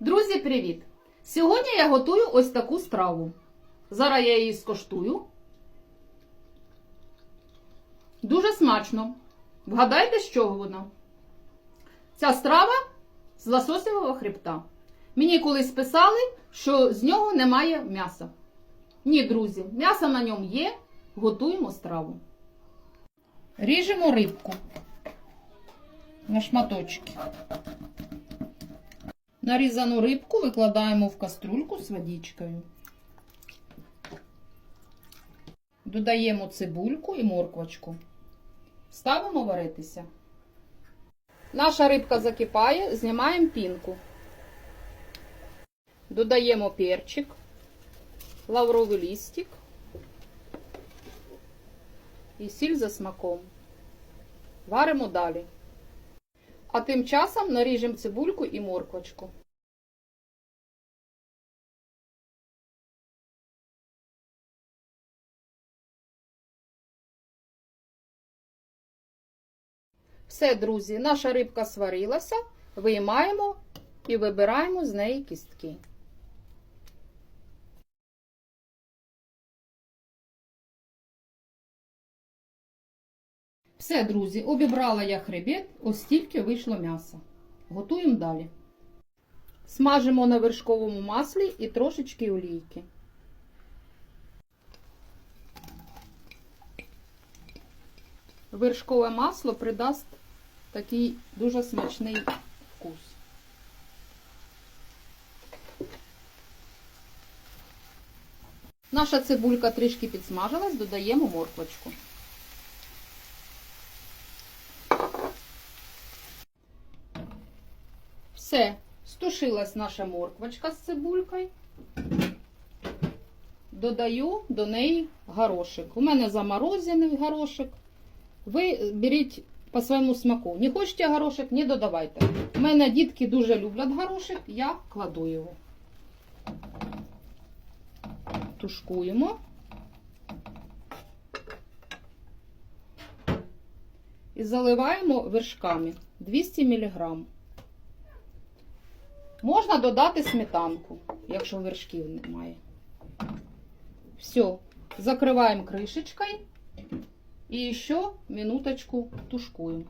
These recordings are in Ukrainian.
Друзі, привіт! Сьогодні я готую ось таку страву. Зараз я її скоштую. Дуже смачно. Вгадайте, з чого вона? Ця страва з лососевого хребта. Мені колись писали, що з нього немає м'яса. Ні, друзі, м'ясо на ньому є. Готуємо страву. Ріжемо рибку на шматочки. Нарізану рибку викладаємо в каструльку з водичкою. Додаємо цибульку і морквочку. Ставимо варитися. Наша рибка закипає, знімаємо пінку. Додаємо перчик, лавровий лістик і сіль за смаком. Варимо далі. А тим часом наріжемо цибульку і морквочку. Все, друзі, наша рибка сварилася, виймаємо і вибираємо з неї кістки. Все, друзі, обібрала я хребет, ось стільки вийшло м'яса. Готуємо далі. Смажимо на вершковому маслі і трошечки олійки. Вершкове масло придасть такий дуже смачний вкус. Наша цибулька трішки підсмажилась, додаємо морквочку. Все, стушилась наша морквочка з цибулькою. Додаю до неї горошик. У мене заморозений горошик. Ви беріть по своєму смаку. Не хочете горошик, не додавайте. У мене дітки дуже люблять горошик, я кладу його. Тушкуємо. І заливаємо вершками 200 мг. Можна додати сметанку, якщо вершків немає. Все, закриваємо кришечкою і ще минуточку тушкуємо.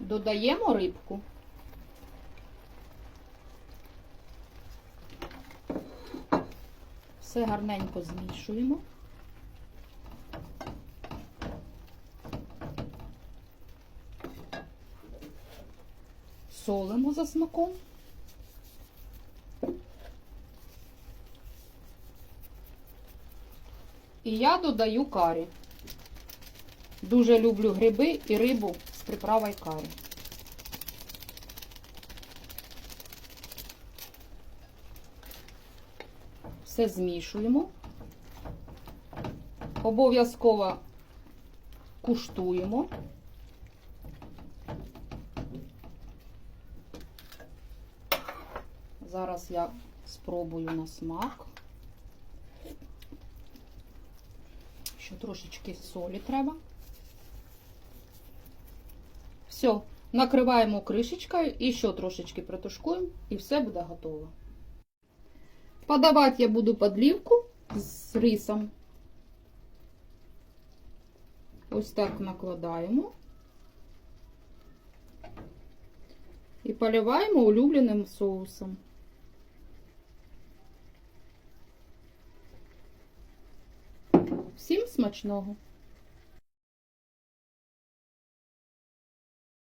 Додаємо рибку. Все гарненько змішуємо. Солимо за смаком. І я додаю карі. Дуже люблю гриби і рибу з приправою карі. Все змішуємо. Обов'язково куштуємо. Зараз я спробую на смак. Ще трошечки солі треба. Все, накриваємо кришечкою і ще трошечки протушкуємо, і все буде готово. Подавати я буду подлівку з рисом. Ось так накладаємо. І поливаємо улюбленим соусом. Всім смачного!